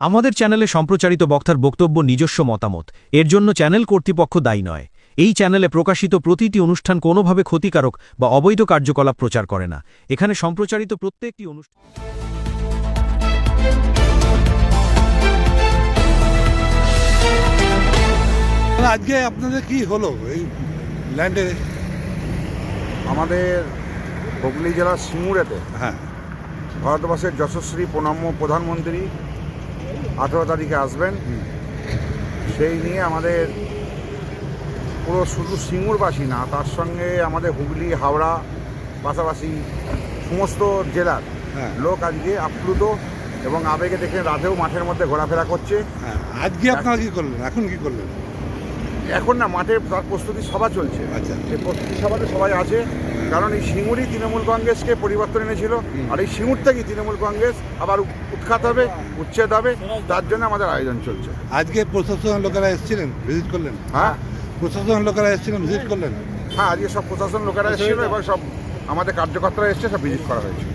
আমাদের চ্যানেলে সম্প্রচারিত বক্তার বক্তব্য নিজস্ব মতামত। এর জন্য চ্যানেল কর্তৃপক্ষ দায়ী নয়। এই চ্যানেলে প্রকাশিত প্রতিটি অনুষ্ঠান কোনোভাবে ক্ষতিকারক বা অবৈধ কার্যকলাপ প্রচার করে না। এখানে সম্প্রচারিত প্রত্যেকটি অনুষ্ঠান আজকে আপনাদের কি হলো এই ল্যান্ডে? আমাদের হুগলি জেলার সিঙ্গুরেতে হ্যাঁ। ভারতবর্ষের যশস্বী প্রণম্য প্রধানমন্ত্রী আঠেরো তারিখে আসবেন। সেই নিয়ে আমাদের পুরো শুধু সিঙ্গুরবাসী না তার সঙ্গে আমাদের হুগলি হাওড়া পাশাপাশি সমস্ত জেলার হ্যাঁ। লোক আজকে আপ্লুত এবং আবেগে দেখে রাতেও মাঠের মধ্যে ঘোরাফেরা করছে। হ্যাঁ আজকে আপনারা কি করলেন? এখন কি করলেন? এখন না মাঠে তার প্রস্তুতি সভা চলছে। আচ্ছা। সেই প্রস্তুতি সভাতে সবাই আছে কারণ এই সিঙ্গুরই তৃণমূল কংগ্রেসকে পরিবর্তন এনেছিল। আর এই সিঙ্গুর থেকেই তৃণমূল কংগ্রেস আবার উৎখাত হবে উচ্ছেদ হবে তার জন্য আমাদের আয়োজন চলছে। আজকে প্রশাসনের লোকেরা এসেছিলেন ভিজিট করলেন? হ্যাঁ। প্রশাসন লোকেরা এসেছিলেন ভিজিট করলেন? হ্যাঁ আজকে সব প্রশাসন লোকেরা এসেছিল এবং সব আমাদের কার্যকর্তারা এসছে সব ভিজিট করা হয়েছে।